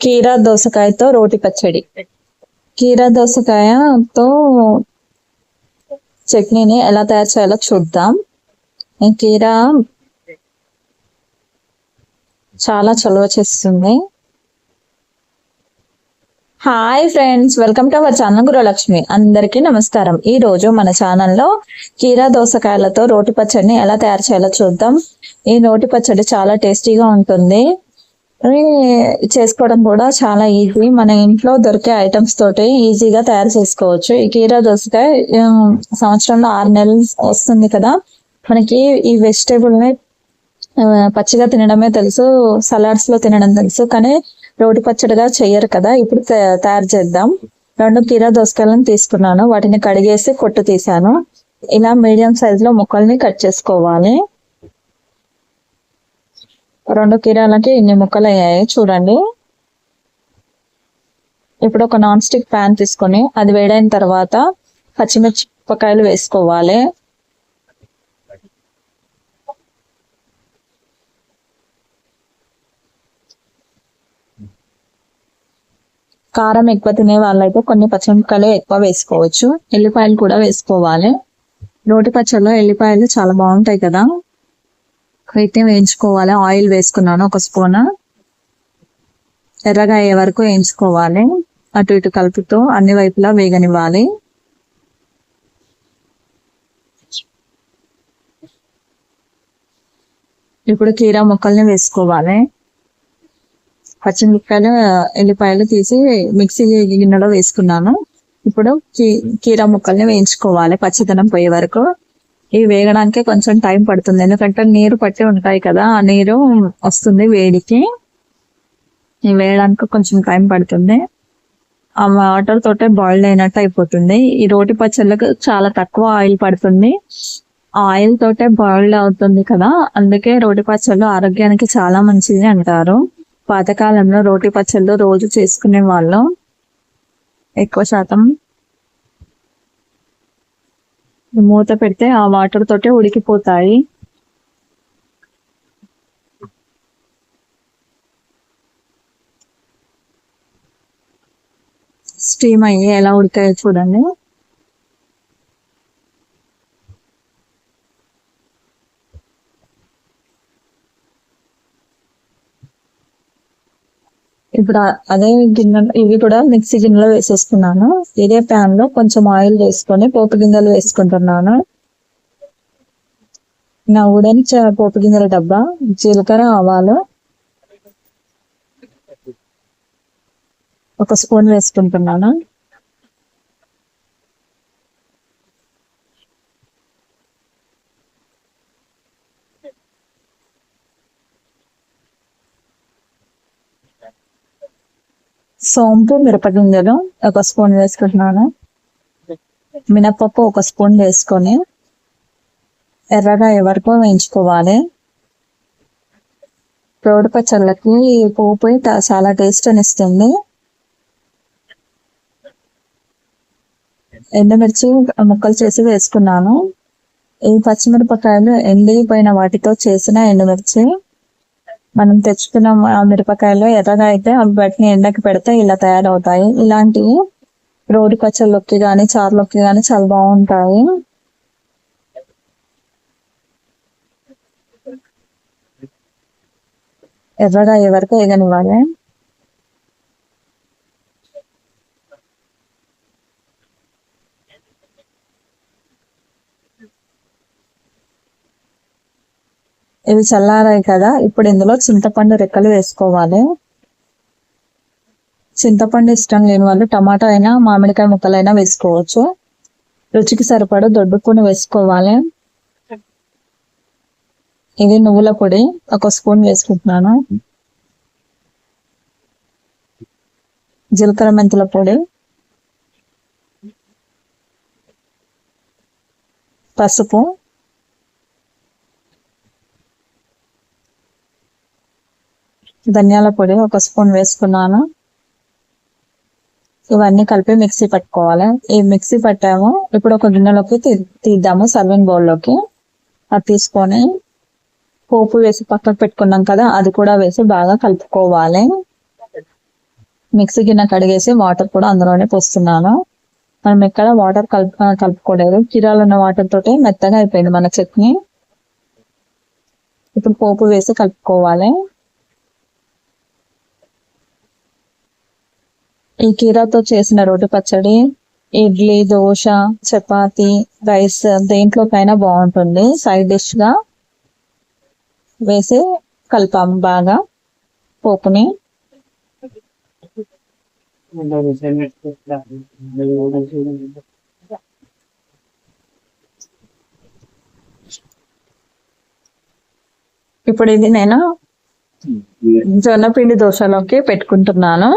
కీరా దోసకాయతో రోటి పచ్చడి. కీరా దోసకాయతో చట్నీని ఎలా తయారు చేయాలో చూద్దాం. ఈ కీరా చాలా చలువ చేస్తుంది. Hi friends welcome to our channel Guralakshmi. అందరికీ నమస్కారం. ఈ రోజు మన ఛానల్లో కీరా దోసకాయలతో రోటి పచ్చడిని ఎలా తయారు చేయాలో చూద్దాం. ఈ రోటి పచ్చడి చాలా టేస్టీగా ఉంటుంది. చేసుకోవడం కూడా చాలా ఈజీ మన ఇంట్లో దొరికే ఐటమ్స్ తోటి ఈజీగా తయారు చేసుకోవచ్చు. ఈ కీరా దోసకాయ సంవత్సరంలో ఆరు నెలలు వస్తుంది కదా. మనకి ఈ వెజిటేబుల్ని పచ్చిగా తినడమే తెలుసు సలాడ్స్లో తినడం తెలుసు కానీ రోటి పచ్చడిగా చెయ్యరు కదా. ఇప్పుడు తయారు చేద్దాం. రెండు కీరా దోసకాయలను తీసుకున్నాను. వాటిని కడిగేసి కొట్టు తీసాను ఇలా మీడియం సైజ్లో ముక్కల్ని కట్ చేసుకోవాలి. రెండు కీరాలకి ఇన్ని ముక్కలు అయ్యాయి. చూడండి. ఇప్పుడు ఒక నాన్ స్టిక్ ప్యాన్ తీసుకొని అది వేడైన తర్వాత పచ్చిమిరపకాయలు వేసుకోవాలి. కారం ఎక్కువ తినే వాళ్ళైతే కొన్ని పచ్చిమిరపకాయలు ఎక్కువ వేసుకోవచ్చు. ఎల్లిపాయలు కూడా వేసుకోవాలి. రోటి పచ్చళ్ళలో ఎల్లిపాయలు చాలా బాగుంటాయి కదా. వీటిని వేయించుకోవాలి. ఆయిల్ వేసుకున్నాను ఒక స్పూన్. ఎర్రగా అయ్యే వరకు వేయించుకోవాలి. అటు ఇటు కలుపుతూ అన్ని వైపులా వేగనివ్వాలి. ఇప్పుడు కీరా ముక్కల్ని వేసుకోవాలి. పచ్చిమిరపకాయలు ఎల్లిపాయలు తీసి మిక్సీ గిన్నెలో వేసుకున్నాను. ఇప్పుడు కీ- కీరా ముక్కల్ని వేయించుకోవాలి. పచ్చిదనం పోయే వరకు. ఇవి వేగడానికి కొంచెం టైం పడుతుంది. ఎందుకంటే నీరు పట్టి ఉంటాయి కదా ఆ నీరు వస్తుంది వేడికి. ఇవి వేయడానికి కొంచెం టైం పడుతుంది. ఆ వాటర్ తోటే బాయిల్డ్ అయినట్టు అయిపోతుంది. ఈ రోటి పచ్చళ్ళకు చాలా తక్కువ ఆయిల్ పడుతుంది. ఆ ఆయిల్ తోటే బాయిల్డ్ అవుతుంది కదా అందుకే రోటి పచ్చళ్ళు ఆరోగ్యానికి చాలా మంచిది అంటారు. పాతకాలంలో రోటి పచ్చళ్ళు రోజు చేసుకునే వాళ్ళు. ఎక్కువ శాతం మూత పెడితే ఆ వాటర్ తోటే ఉడికిపోతాయి. స్టీమ్ అయ్యి ఎలా ఉడికాయో చూడండి. ఇప్పుడు అదే గిన్నె ఇవి కూడా మిక్సీ గిన్నెలో వేసేసుకున్నాను. ఇదే ప్యాన్లో కొంచెం ఆయిల్ వేసుకొని పోపు గింజలు వేసుకుంటున్నాను. నా ఉడని పోపు గింజల డబ్బా జీలకర్ర ఆవాలు. ఒక స్పూన్ వేసుకుంటున్నాను. సోంపు మిరపగింజలు ఒక స్పూన్ వేసుకుంటున్నాను. మినపప్పు ఒక స్పూన్ వేసుకొని ఎర్రగా ఎవరికో వేయించుకోవాలి. రోడ్డు పచ్చళ్ళకి ఈ పోపు చాలా టేస్ట్ అని ఇస్తుంది. ఎండుమిర్చి ముక్కలు చేసి వేసుకున్నాను. ఈ పచ్చిమిరపకాయలు ఎండిపోయిన వాటితో చేసిన ఎండుమిర్చి. మనం తెచ్చుకున్న మిరపకాయలు ఎర్రగా అయితే అవి వాటిని ఎండకి పెడితే ఇలా తయారవుతాయి. ఇలాంటివి రోడ్డు పచ్చళ్ళకి కానీ చారులోకి కానీ చాలా బాగుంటాయి. ఎర్రగా అయ్యే వరకు వేగనివ్వాలి. ఇవి చల్లారాయి కదా. ఇప్పుడు ఇందులో చింతపండు రెక్కలు వేసుకోవాలి. చింతపండు ఇష్టం లేని వాళ్ళు టమాటా అయినా మామిడికాయ ముక్కలైనా వేసుకోవచ్చు. రుచికి సరిపడ దొడ్డుకొని వేసుకోవాలి. ఇది నువ్వుల పొడి. ఒక స్పూన్ వేసుకుంటున్నాను. జీలకర్ర మెంతుల పొడి. పసుపు. ధనియాల పొడి ఒక స్పూన్ వేసుకున్నాను. ఇవన్నీ కలిపి మిక్సీ పట్టుకోవాలి. ఈ మిక్సీ పట్టాము. ఇప్పుడు ఒక గిన్నెలోకి తీద్దాము సర్వింగ్ బౌల్లోకి. అది తీసుకొని పోపు వేసి పక్కకు పెట్టుకున్నాం కదా అది కూడా వేసి బాగా కలుపుకోవాలి. మిక్సీ గిన్నె కడిగేసి వాటర్ కూడా అందులోనే పోస్తున్నాను. మనం ఎక్కడ వాటర్ కలుపు కలుపుకోలేదు. కీరాలు ఉన్న వాటర్ తోటి మెత్తగా అయిపోయింది మన చట్నీ. ఇప్పుడు పోపు వేసి కలుపుకోవాలి. ఈ కీరాతో చేసిన రోటి పచ్చడి ఇడ్లీ దోశ చపాతి రైస్ దేంట్లోకైనా బాగుంటుంది. సైడ్ డిష్గా వేసి కలపాము బాగా. పోపుని ఇప్పుడు ఇది నేను జొన్న పిండి దోశలోకి పెట్టుకుంటున్నాను.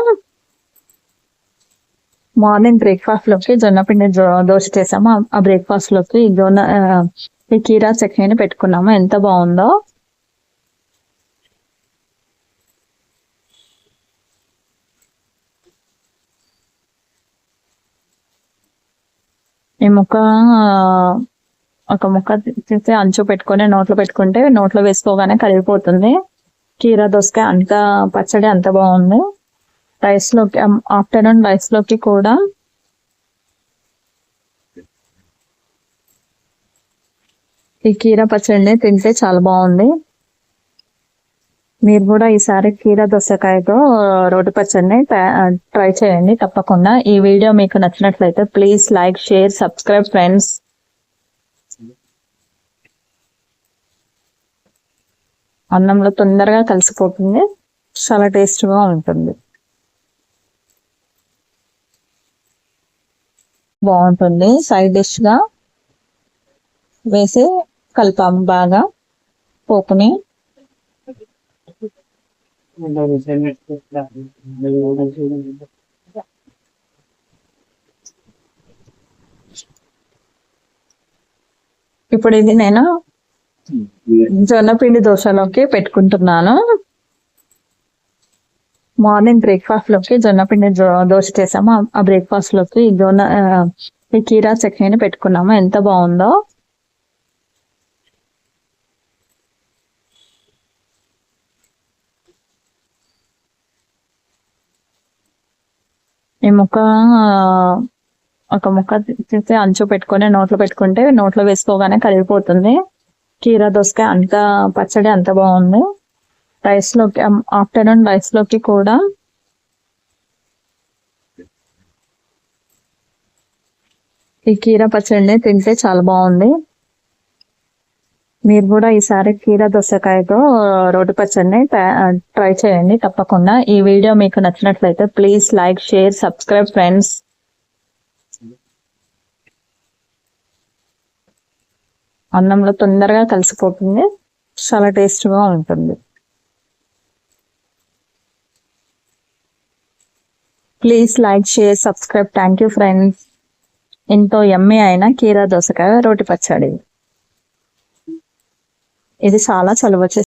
మార్నింగ్ బ్రేక్ఫాస్ట్లోకి జొన్నపిండి దోశ చేసాము. ఆ- బ్రేక్ఫాస్ట్లోకి ఈ జొన్న ఈ కీరా చట్నీని పెట్టుకున్నాము. ఎంత బాగుందో. ఈ ముక్క ఒక ముక్క తీసి అంచు పెట్టుకొని నోట్లో పెట్టుకుంటే నోట్లో వేసుకోగానే కరిగిపోతుంది. కీరా దోసకాయ అంత పచ్చడి అంత బాగుంది. రైస్లోకి ఆఫ్టర్నూన్ రైస్లోకి కూడా ఈ కీర పచ్చడిని తింటే చాలా బాగుంది. మీరు కూడా ఈసారి కీర దోసకాయతో రోటి పచ్చడిని ట్రై చేయండి తప్పకుండా. ఈ వీడియో మీకు నచ్చినట్లయితే please like share subscribe friends. అన్నంలో తొందరగా కలిసిపోతుంది. చాలా టేస్ట్గా ఉంటుంది. బాగుంటుంది. సైడ్ డిష్గా వేసి కలిపాము బాగా పోపుని. ఇప్పుడు ఇది నేను జొన్న పిండి దోశలోకి పెట్టుకుంటున్నాను. మార్నింగ్ బ్రేక్ఫాస్ట్లోకి జొన్న పిండి దోశ చేసాము. ఆ- బ్రేక్ఫాస్ట్లోకి జొన్న ఈ కీరా చట్నీని పెట్టుకున్నాము. ఎంత బాగుందో. ఈ ముక్క ఒక ముక్క తీసి అంచు పెట్టుకొని నోట్లో పెట్టుకుంటే నోట్లో వేసుకోగానే కరిగిపోతుంది. కీరా దోసకాయ అంత పచ్చడి అంత బాగుంది. రైస్లోకి ఆఫ్టర్నూన్ రైస్లోకి కూడా ఈ కీర పచ్చడిని తింటే చాలా బాగుంది. మీరు కూడా ఈసారి కీర దోసకాయతో రోడ్డు పచ్చడిని ట్రై చేయండి తప్పకుండా. ఈ వీడియో మీకు నచ్చినట్లయితే please like share subscribe friends. అన్నంలో తొందరగా కలిసిపోతుంది. చాలా టేస్ట్గా ఉంటుంది. Please like share subscribe thank you friends ఎంతో ఎమ్మె అయిన కీరా దోసకాయ రోటి పచ్చడి. ఇది చాలా చలువ